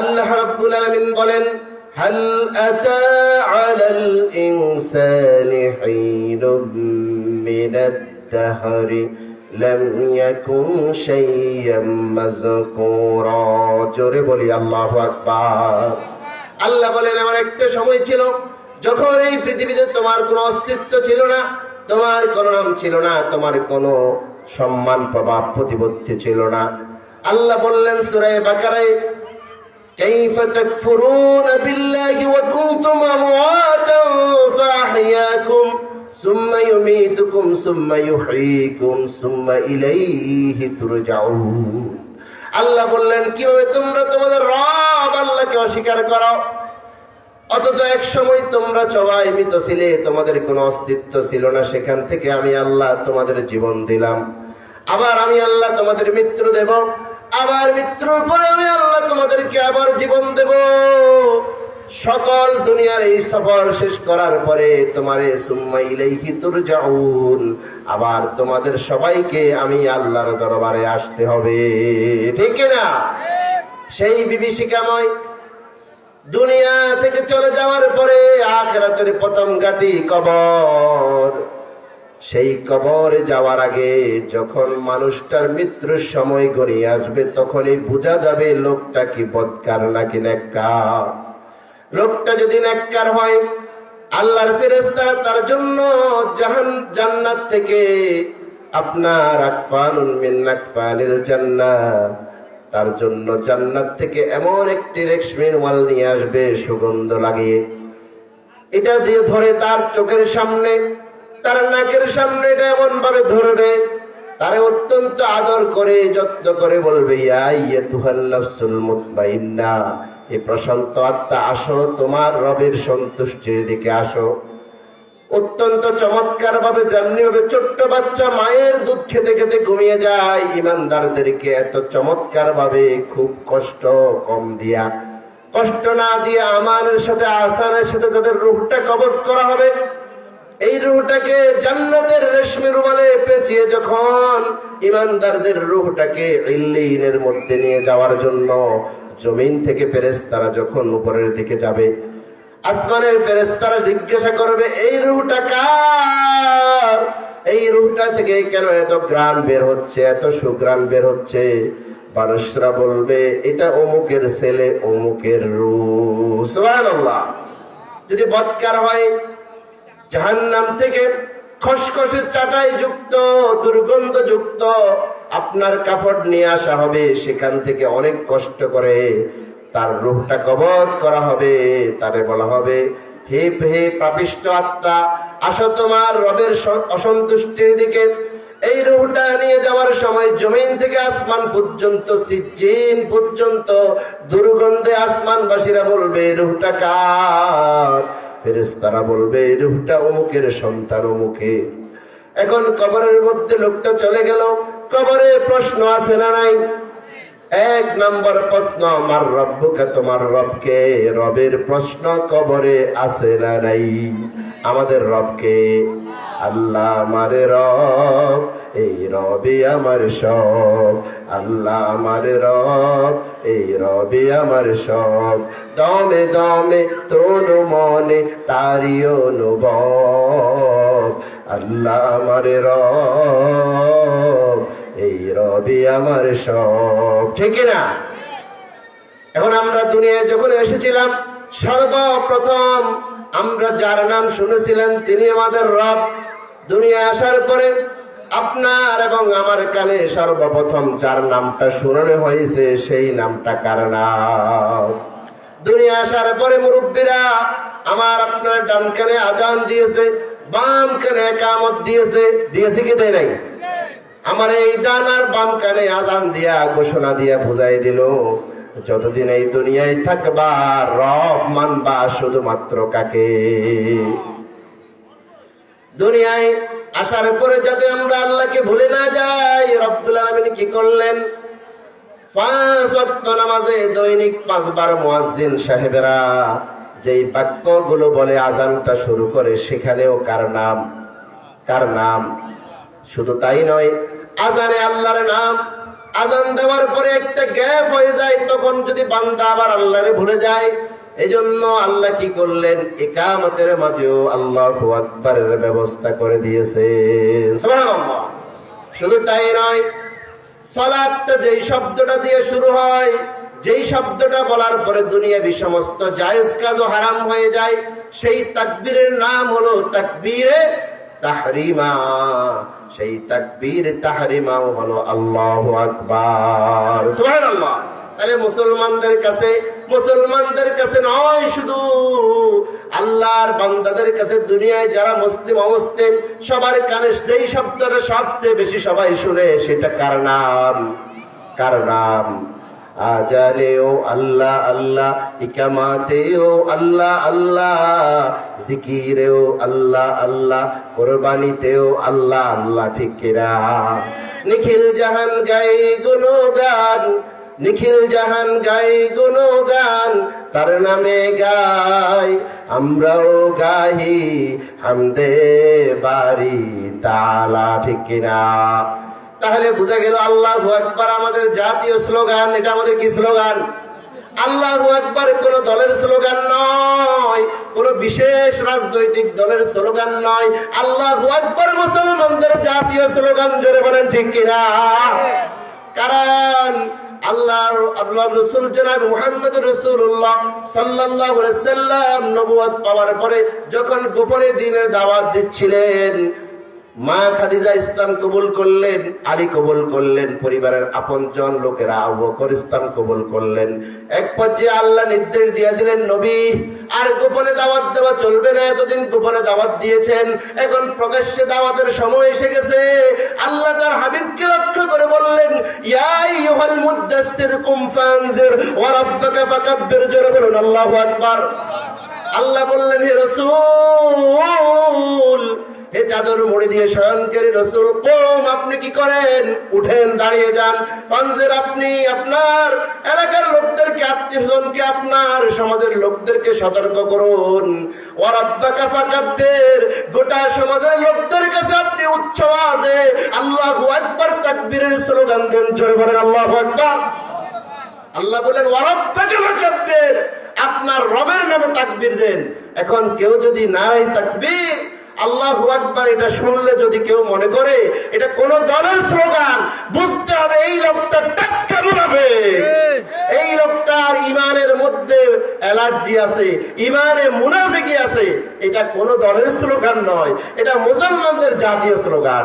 আল্লাহ রাব্বুল আলামিন বলেন, হাল আতা আলাল ইনসানি হিরুম মিনাত দাহরি, লাম ইয়াকুন শাইয়াম মাযকুরা জোরে বলি, আল্লাহু আকবার। আল্লাহ বলেন আমার একটা সময় ছিল যখন এই পৃথিবীতে তোমার কোনো অস্তিত্ব ছিল না, তোমার কোনো নাম ছিল না, তোমার কোনো সম্মান প্রভাব প্রতিপত্তি ছিল না। আল্লাহ বললেন সুরায় বাকারায় كيف تكفرون بالله وكنتم أمواتا فأحياكم ثم يميتكم ثم يحييكم ثم إليه ترجعون আল্লাহ বললেন কিভাবে তোমরা তোমাদের রব আল্লাহকে অস্বীকার করো অথচ এক সময় তোমরা সবাই মৃত ছিলে তোমাদের কোনো অস্তিত্ব ছিল না সেখান থেকে আমি আল্লাহ তোমাদের জীবন দিলাম আবার আমি আল্লাহ তোমাদের মৃত্যু দেব আবার মৃত্যুর পরে আমি আল্লাহ তোমাদেরকে আবার জীবন দেব। সকল দুনিয়ার এই সফর শেষ করার পরে তোমারে সুম্মা ইলাইহি তুরজাউন। আবার তোমাদের সবাইকে আমি আল্লাহর দরবারে আসতে হবে। ঠিক না? সেই বিভীষিকাময় দুনিয়া থেকে চলে যাওয়ার পরে আখেরাতের প্রথম ঘাটি কবর। সেই কবরে যাওয়ার আগে যখন মানুষটার মৃত্যুর সময় গড়িয়ে আসবে, তখনই বোঝা যাবে লোকটা কি বদকার নাকি নেককার। লোকটা যদি নেককার হয়, আল্লাহর ফেরেশতারা তার জন্য জাহান, জান্নাত থেকে আপনার আকফানুন মিন আকফানিল জান্নাত তার জন্য জান্নাত থেকে এমন একটি রেশমির ওয়াল নিয়ে আসবে সুগন্ধ লাগিয়ে। এটা দিয়ে ধরে তার চোখের সামনে তার নাকের সামনে এটা এমন ভাবে ধরবে, তারে অত্যন্ত আদর করে, যত্ন করে বলবে এই প্রশান্ত আত্মা, আসো, তোমার রবের সন্তুষ্টির দিকে আসো। অত্যন্ত চমৎকার ভাবে যেমনি ভাবে ছোট্ট বাচ্চা মায়ের দুধ খেতে খেতে ঘুমিয়ে যায়, ইমানদারদেরকে এত চমৎকার ভাবে খুব কষ্ট কম দিয়া, কষ্ট না দিয়ে আমানের সাথে, আসানের সাথে যাদের রূহটা কবজ করা হবে এই রুহটাকে জান্নাতের রেশমি রুমালে পেঁচিয়ে যখন ইমানদারদের রুহটাকে ইল্লিনের মধ্যে নিয়ে যাওয়ার জন্য জমিন থেকে ফেরেশতারা যখন উপরের দিকে যাবে, আসমানের ফেরেশতারা জিজ্ঞাসা করবে, এই রুহটা কার? এই রুহটা থেকে কেন এত গ্রাম বের হচ্ছে, এত সুগ্রাম বের হচ্ছে? মানুষরা বলবে, এটা অমুকের ছেলে, অমুকের রূহ। সুবহানাল্লাহ। যদি বৎকার হয় জাহান্নাম থেকে খসখসে চাটাই যুক্ত দুর্গন্ধ যুক্ত আপনার কাপড় নিয়ে আসা হবে। সেখান থেকে অনেক কষ্ট করে তার রূপটা কবজ করা হবে। তারে বলা হবে, হে হে পাপিষ্ট আত্মা, আসো তোমার রবের অসন্তুষ্টির দিকে। এই রুহটা নিয়ে যাওয়ার সময় জমিন থেকে আসমান পর্যন্ত, সিজিন পর্যন্ত দুর্গন্ধে আসমানবাসীরা বলবে রুহটা কার? ফেরেশতারা বলবে রুহটা অমুকের সন্তান, অমুকে। এখন কবরের মধ্যে লোকটা চলে গেল। কবরে প্রশ্ন আছে না নাই? এক নম্বর প্রশ্ন, আমার রব্বকে, তোমার রবকে? রবের প্রশ্ন, কবরে আছে না নাই? আমাদের রবকে। আল্লাহ আমারে রব এই রবে আমার সব, আল্লাহ আমার রব, এই রবে আমার সব। দমে দমে তনু মনে তারি অনুভব, আল্লাহ আমার রব, এই রবি আমার সব। ঠিক না? এখন আমরা দুনিয়ায় যখন এসেছিলাম, সর্বপ্রথম আমরা যার নাম শুনেছিলেন, তিনি আমাদের রব। দুনিয়ায় আসার পরে আপনার এবং আমার কানে সর্বপ্রথম যার নামটা শুনানো হয়েছে, সেই নামটা কার নাম দুনিয়া আসার পরে মুরব্বীরা আমার আপনার ডান কানে আজান দিয়েছে, বাম কানে কামত দিয়েছে। দিয়েছে কি দেয় নাই? আমার এই ডান আর বাম কানে আজান দিয়া ঘোষণা দিয়া বুঝাই দিল, যতদিন এই দুনিয়ায় থাকবা, রব মানবা শুধুমাত্র কাকে? দুনিয়ায় আসার পরে যাতে আমরা আল্লাহকে ভুলে না যাই রব্দুল আলমিন কি করলেন? পাঁচ ওয়াক্ত নামাজে দৈনিক পাঁচবার মুয়াজ্জিন সাহেবেরা যেই বাক্যগুলো বলে আজানটা শুরু করে, সেখানেও কার নাম? কার নাম? শুধু তাই নয় আজানে আল্লাহর নাম আজান দেওয়ার পরে একটা গ্যাপ হয়ে যায়, তখন যদি বান্দা আবার আল্লাহরে ভুলে যায় এই জন্য আল্লাহ কি করলেন? একামতের মাঝেও আল্লাহ আকবরের ব্যবস্থা করে দিয়েছে শুধু তাই নয় সলাৎটা যেই শব্দটা দিয়ে শুরু হয়, যেই শব্দটা বলার পরে দুনিয়াবি সমস্ত জায়েজ কাজও হারাম হয়ে যায়, সেই তাকবীরের নাম হলো তাকবীরে তাহরিমা। সেই তাকবীর তাহরিমাও হলো আল্লাহ আকবার। সুবহানাল্লাহ। তাহলে মুসলমানদের কাছে মুসলমানদের কাছে নয় শুধু। আল্লাহর বান্দাদের কাছে দুনিয়ায় যারা মুসলিম, অমুসলিম, সবার কানে যেই শব্দটা সবচেয়ে বেশি সবাই শুনে, সেটা কার নাম? কার নাম? আজানেও আল্লাহ আল্লাহ ইকামাতেও আল্লাহ আল্লাহ জিকিরেও আল্লাহ আল্লাহ কোরবানিতেও আল্লাহ আল্লাহ ঠিক কিনা? নিখিল জাহান গাই গুণগান নিখিল জাহান গাই গুণগান, তার নামে গাই, আমরাও গাহি হামদে বাড়ি তালা ঠিক কিনা? তাহলে বোঝা গেল আল্লাহ একবার আমাদের জাতীয় স্লোগান, এটা আমাদের কি স্লোগান? আল্লাহ একবার কোন দলের স্লোগান নয়, কোন বিশেষ রাজনৈতিক দলের স্লোগান নয়। আল্লাহ একবার মুসলমানদের জাতীয় স্লোগান জোরে বলেন, ঠিক কিনা? কারণ আল্লাহ আল্লাহ রসুল জনাব সাল্লাম পাওয়ার পরে যখন গোপনে দাওয়াত দিচ্ছিলেন, মা খাদিজা ইসলাম কবুল করলেন, আলী কবুল করলেন, পরিবারের আপনজন লোকেরা ইসলাম কবুল করলেন। এক পর্যায়ে আল্লাহ নির্দেশ দিয়ে দিলেন, নবী, আর গোপনে দাওয়াত দেওয়া চলবে না, এতদিন গোপনে দাওয়াত দিয়েছেন, এখন প্রকাশ্যে দাওয়াতের সময় এসে গেছে। আল্লাহ তার হাবিবকে লক্ষ্য করে বললেন, ইয়া আইয়ুহাল মুদ্দাসসির কুম ফানজির ওয়া রাব্বাকা ফাকাব্বির জোরে বলুন আল্লাহ বললেন হে রসুল হে চাদর মুড়ি দিয়ে শয়নকারী রসুল, কম আপনি কি করেন? উঠেন, দাঁড়িয়ে যান। পাঞ্জের আপনি, আপনার এলাকার লোকদেরকে, আত্মীয় স্বজনকে, আপনার সমাজের লোকদেরকে সতর্ক করুন। ওরাব্বা কাফা কাব্যের গোটা সমাজের লোকদের কাছে আপনি উচ্চ আওয়াজে আল্লাহু আকবার তাকবীরের স্লোগান দেন। জোরে বলেন, আল্লাহু আকবার। আল্লাহ বলেন ওয়ারাব্বাকা ফাকাব্বির, আপনার রবের নামে তাকবীর দেন। এখন কেউ যদি নাই তাকবীর আল্লাহু আকবার এটা শুনলে যদি কেউ মনে করে এটা কোন দলের স্লোগান বুঝতে হবে এই লোকটা টাটকা মুনাফিক। এই লোকটার ইমানের মধ্যে অ্যালার্জি আছে ইমানে মুনাফিকি আছে এটা কোন দলের স্লোগান নয় এটা মুসলমানদের জাতীয় স্লোগান।